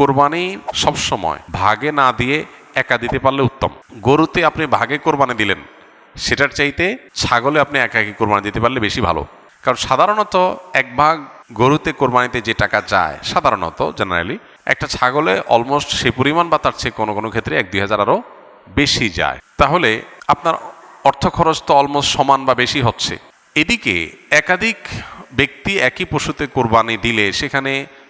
কোরবানি সবসময় ভাগে না দিয়ে একা দিতে পারলে উত্তম। গরুতে আপনি ভাগে কোরবানি দিলেন, সেটার চাইতে ছাগলে আপনি একা একি কোরবানি দিতে পারলে বেশি ভালো। কারণ সাধারণত এক ভাগ গরুতে কোরবানিতে যে টাকা যায়, সাধারণত জেনারেলি একটা ছাগলে অলমোস্ট সে পরিমাণ বা তার চেয়ে কোনো কোনো ক্ষেত্রে এক দুই হাজার আরও বেশি যায়। তাহলে আপনার অর্থ খরচ তো অলমোস্ট সমান বা বেশি হচ্ছে। এদিকে একাধিক ব্যক্তি একই পশুতে কোরবানি দিলে সেখানে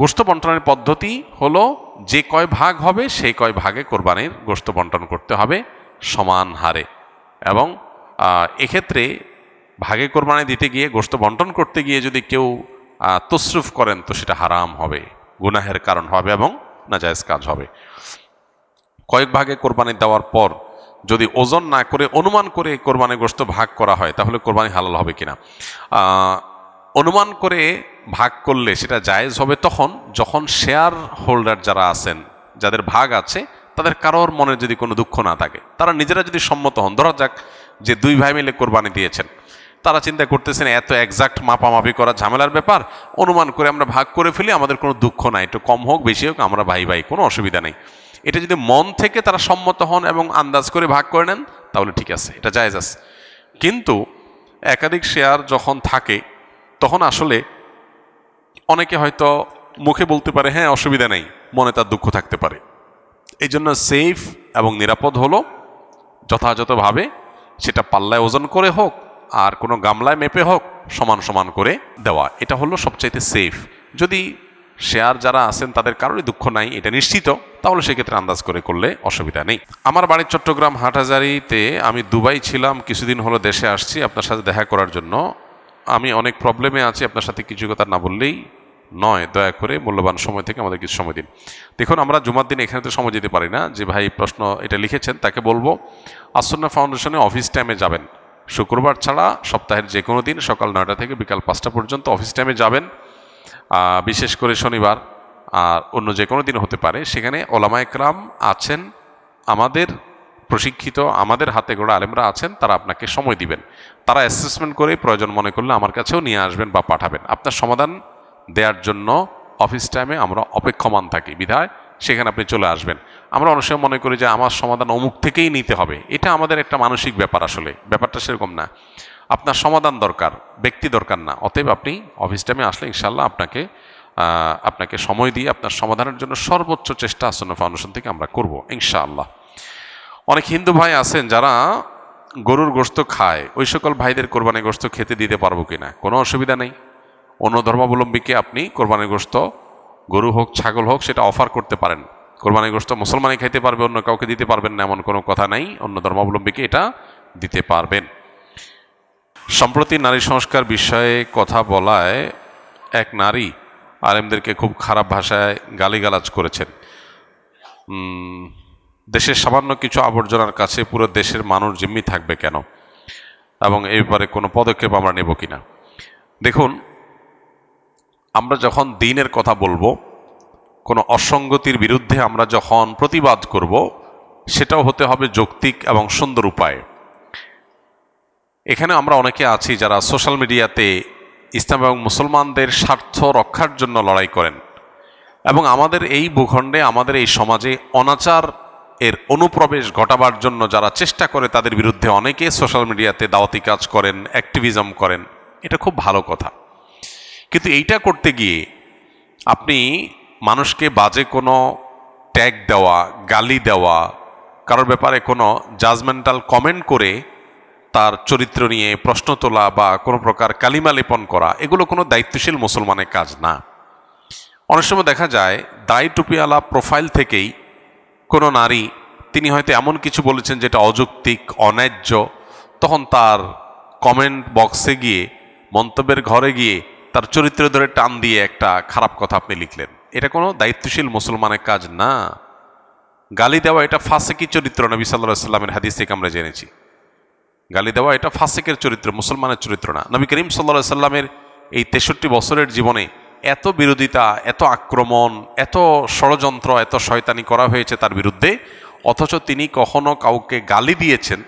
গোস্ত বন্টনের পদ্ধতি হলো, যে কয় ভাগ হবে, সেই কয় ভাগে কোরবানির গোস্ত বন্টন করতে হবে সমান হারে। এবং এক্ষেত্রে ভাগে কোরবানি দিতে গিয়ে, গোস্ত বন্টন করতে গিয়ে যদি কেউ তসরুফ করেন, তো সেটা হারাম হবে, গুনাহের কারণ হবে এবং নাজায়েজ কাজ হবে। কয়েক ভাগে কোরবানি দেওয়ার পর যদি ওজন না করে, অনুমান করে কোরবানি গোস্ত ভাগ করা হয়, তাহলে কোরবানি হালাল হবে কিনা? অনুমান করে ভাগ করলে সেটা জায়েজ হবে তখন যখন শেয়ার হোল্ডার যারা আছেন, যাদের ভাগ আছে, তাদের কারোর মনে যদি কোনো দুঃখ না থাকে, তারা নিজেরা যদি সম্মত হন, ধরা যাক যে দুই ভাই মিলে কোরবানি দিয়েছেন, তারা চিন্তা করতেছেন এত একজাক্ট মাপামাপি করা ঝামেলার ব্যাপার, অনুমান করে আমরা ভাগ করে ফেলি, আমাদের কোনো দুঃখ নাই, একটু কম হোক, বেশি হোক, আমরা ভাই ভাই, কোনো অসুবিধা নেই। এটা যদি মন থেকে তারা সম্মত হন এবং আন্দাজ করে ভাগ করে নেন, তাহলে ঠিক আছে, এটা জায়েজ আছে। কিন্তু একাধিক শেয়ার যখন থাকে তখন আসলে অনেকে হয়তো মুখে বলতে পারে হ্যাঁ অসুবিধা নেই, মনে তার দুঃখ থাকতে পারে। এই জন্য সেফ এবং নিরাপদ হলো যথাযথভাবে সেটা পাল্লায় ওজন করে হোক আর কোনো গামলায় মেপে হোক সমান সমান করে দেওয়া। এটা হলো সবচাইতে সেফ। যদি শেয়ার যারা আছেন তাদের কারোরই দুঃখ নাই, এটা নিশ্চিত, তাহলে সেক্ষেত্রে আন্দাজ করে করলে অসুবিধা নেই। আমার বাড়ির চট্টগ্রাম হাটহাজারিতে আমি দুবাই ছিলাম, কিছুদিন হলো দেশে আসছি আপনার সাথে দেখা করার জন্য। আমি অনেক প্রবলেমে আছি, আপনার সাথে কিছু কথা না বললেই নয়, দয়া করে মূল্যবান সময় থেকে আমাদের কিছু সময় দিন। দেখুন, আমরা জুমার দিন এখানে তো সময় দিতে পারি না, যে ভাই প্রশ্ন এটা লিখেছেন, তাকে বলব আসন্না ফাউন্ডেশনে অফিস টাইমে যাবেন। শুক্রবার ছাড়া সপ্তাহের যে কোনো দিন সকাল নয়টা থেকে বিকাল পাঁচটা পর্যন্ত অফিস টাইমে যাবেন। বিশেষ করে শনিবার আর অন্য যে কোনো দিন হতে পারে। সেখানে ওলামা একরাম আছেন আমাদের প্রশিক্ষিত আমাদের হাতে গোড়া আলেমরা আছেন, তারা আপনাকে সময় দিবেন। তারা অ্যাসেসমেন্ট করে প্রয়োজন মনে করলে আমার কাছেও নিয়ে আসবেন বা পাঠাবেন। আপনার সমাধান দেওয়ার জন্য অফিস টাইমে আমরা অপেক্ষমান থাকি। বিধায় সেখানে আপনি চলে আসবেন। আমরা অনেক সময় মনে করি যে আমার সমাধান অমুক থেকেই নিতে হবে। এটা আমাদের একটা মানসিক ব্যাপার আসলে। ব্যাপারটা সেরকম না। আপনার সমাধান দরকার, ব্যক্তি দরকার না। অতএব আপনি অফিস টাইমে আসলে ইনশাল্লাহ আপনাকে আপনাকে সময় দিয়ে আপনার সমাধানের জন্য সর্বোচ্চ চেষ্টা আসন্ন ফাউন্ডেশন থেকে আমরা করব, ইনশাআল্লাহ। অনেক হিন্দু ভাই আছেন যারা গরুর গোস্ত খায়। ওই সকল ভাইদের কোরবানি গোস্ত খেতে দিতে পারব কিনা? কোনো অসুবিধা নেই। অন্য ধর্মাবলম্বীকে আপনি কোরবানি গোস্ত গরু হোক, ছাগল হোক, সেটা অফার করতে পারেন। কোরবানি গোস্ত মুসলমানই খাইতে পারবে, অন্য কাউকে দিতে পারবেন না, এমন কোনো কথা নাই। অন্য ধর্মাবলম্বীকে এটা দিতে পারবেন। সম্প্রতি নারী সংস্কার বিষয়ে কথা বলায় এক নারী আলেমদেরকে খুব খারাপ ভাষায় গালিগালাজ করেছেন। দেশের সামান্য কিছু আবর্জনার কাছে পুরো দেশের মানুষ জিম্মি থাকবে কেন? এবং এই ব্যাপারে কোনো পদক্ষেপ আমরা নেব কিনা? দেখুন, আমরা যখন দিনের কথা বলব, কোনো অসঙ্গতির বিরুদ্ধে আমরা যখন প্রতিবাদ করব, সেটাও হতে হবে যৌক্তিক এবং সুন্দর উপায়ে। এখানে আমরা অনেকে আছি যারা সোশ্যাল মিডিয়াতে ইসলাম এবং মুসলমানদের স্বার্থ রক্ষার জন্য লড়াই করেন। এবং আমাদের এই ভূখণ্ডে, আমাদের এই সমাজে অনাচার এর অনুপ্রবেশ ঘটাবার জন্য যারা চেষ্টা করে তাদের বিরুদ্ধে অনেকে সোশ্যাল মিডিয়াতে দাওয়াতি কাজ করেন অ্যাক্টিভিজম করেন। এটা খুব ভালো কথা। কিন্তু এইটা করতে গিয়ে আপনি মানুষকে বাজে কোনো ট্যাগ দেওয়া, গালি দেওয়া, কারোর ব্যাপারে কোনো জাজমেন্টাল কমেন্ট করে তার চরিত্র নিয়ে প্রশ্ন তোলা বা কোনো প্রকার কালিমা লেপন করা, এগুলো কোনো দায়িত্বশীল মুসলমানের কাজ না। অনেক সময় দেখা যায়, দায় টুপিওয়ালা প্রোফাইল থেকেই কোনো নারী, তিনি হয়তো এমন কিছু বলেছেন যেটা অযৌক্তিক, অন্যায্য, তখন তার কমেন্ট বক্সে গিয়ে, মন্তব্যের ঘরে গিয়ে, তার চরিত্র ধরে টান দিয়ে একটা খারাপ কথা আপনি লিখলেন। এটা কোনো দায়িত্বশীল মুসলমানের কাজ না। গালি দেওয়া এটা ফাসেকি চরিত্র, নবী সাল্লাহ সাল্লামের হাদিস থেকে আমরা জেনেছি। গালি দেওয়া এটা ফাসেকের চরিত্র, মুসলমানের চরিত্র না। নবী করিম সাল্লা সাল্লামের এই তেষট্টি বছরের জীবনে এত বিরোধিতা, এত আক্রমণ, এত ষড়যন্ত্র, এত শয়তানি করা হয়েছে তার বিরুদ্ধে, অথচ তিনি কখনো কাউকে গালি দিয়েছেন,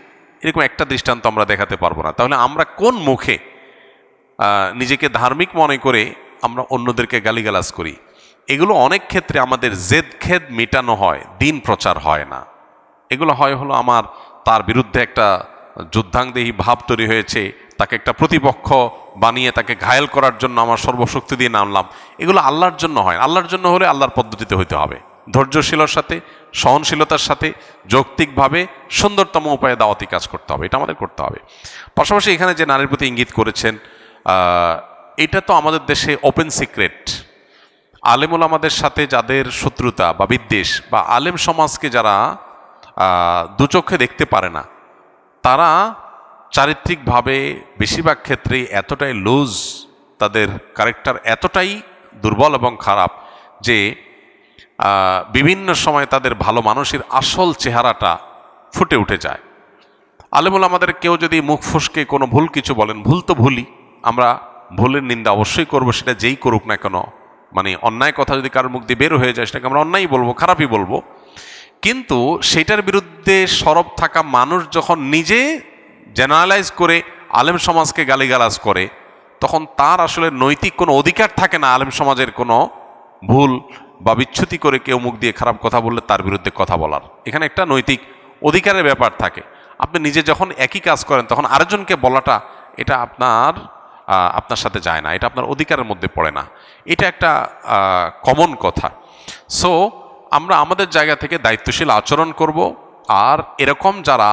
এরকম একটা দৃষ্টান্ত আমরা দেখাতে পারব না। তাহলে আমরা কোন মুখে নিজেকে ধার্মিক মনে করে আমরা অন্যদেরকে গালিগালাজ করি? এগুলো অনেক ক্ষেত্রে আমাদের জেদ খেদ মেটানো হয়, দিন প্রচার হয় না। এগুলো হয় হলো আমার, তার বিরুদ্ধে একটা যুদ্ধাংদেহী ভাব তৈরি হয়েছে তাকে একটা প্রতিপক্ষ বানিয়ে তাকে ঘায়েল করার জন্য আমার সর্বশক্তি দিয়ে নামলাম। এগুলো আল্লাহর জন্য হয়। আল্লাহর জন্য হলে আল্লাহর পদ্ধতিতে হইতে হবে। ধৈর্যশীলতার সাথে, সহনশীলতার সাথে, যৌক্তিকভাবে সুন্দরতম উপায়ে দাওয়াতি কাজ করতে হবে। এটা আমাদের করতে হবে। পাশাপাশি এখানে যে নারীর প্রতি ইঙ্গিত করেছেন এটা তো আমাদের দেশে ওপেন সিক্রেট আলেমুল আমাদের সাথে যাদের শত্রুতা বা বিদ্বেষ বা আলেম সমাজকে যারা দুচোখে দেখতে পারে না, তারা চারিত্রিকভাবে বেশিরভাগ ক্ষেত্রেই এতটাই লুজ তাদের ক্যারেক্টার এতটাই দুর্বল এবং খারাপ যে বিভিন্ন সময় তাদের ভালো মানুষের আসল চেহারাটা ফুটে উঠে যায়। আলেমুল আমাদের কেউ যদি মুখ ফসকে কোনো ভুল কিছু বলেন, ভুল তো ভুলই, আমরা ভুলের নিন্দা অবশ্যই করব, সেটা যেই করুক না কেন মানে অন্যায় কথা যদি কারোর মুখ দিয়ে বের হয়ে যায়, সেটাকে আমরা অন্যায় বলব, খারাপই বলব। কিন্তু সেটার বিরুদ্ধে সরব থাকা মানুষ যখন নিজে জেনারেলাইজ করে আলেম সমাজকে গালিগালাজ করে, তখন তার আসলে নৈতিক কোনো অধিকার থাকে না আলেম সমাজের কোনো ভুল বা বিচ্ছুতি করে কেউ মুখ দিয়ে খারাপ কথা বললে তার বিরুদ্ধে কথা বলার। এখানে একটা নৈতিক অধিকারের ব্যাপার থাকে। আপনি নিজে যখন একই কাজ করেন, তখন আরেকজনকে বলাটা, এটা আপনার আপনার সাথে যায় না, এটা আপনার অধিকারের মধ্যে পড়ে না। এটা একটা কমন কথা। সো আমরা আমাদের জায়গা থেকে দায়িত্বশীল আচরণ করব, আর এরকম যারা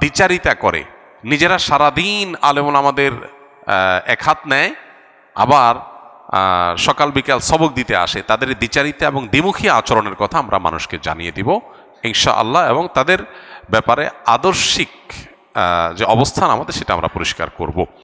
দ্বিচারিতা করে। নিজেরা সারাদিন আলেমন আমাদের এক হাত নেয়, আবার সকাল বিকাল সবক দিতে আসে। তাদের দ্বিচারিতা এবং দ্বিমুখী আচরণের কথা আমরা মানুষকে জানিয়ে দিব ইনশা আল্লাহ এবং তাদের ব্যাপারে আদর্শিক যে অবস্থান আমাদের, সেটা আমরা পরিষ্কার করব।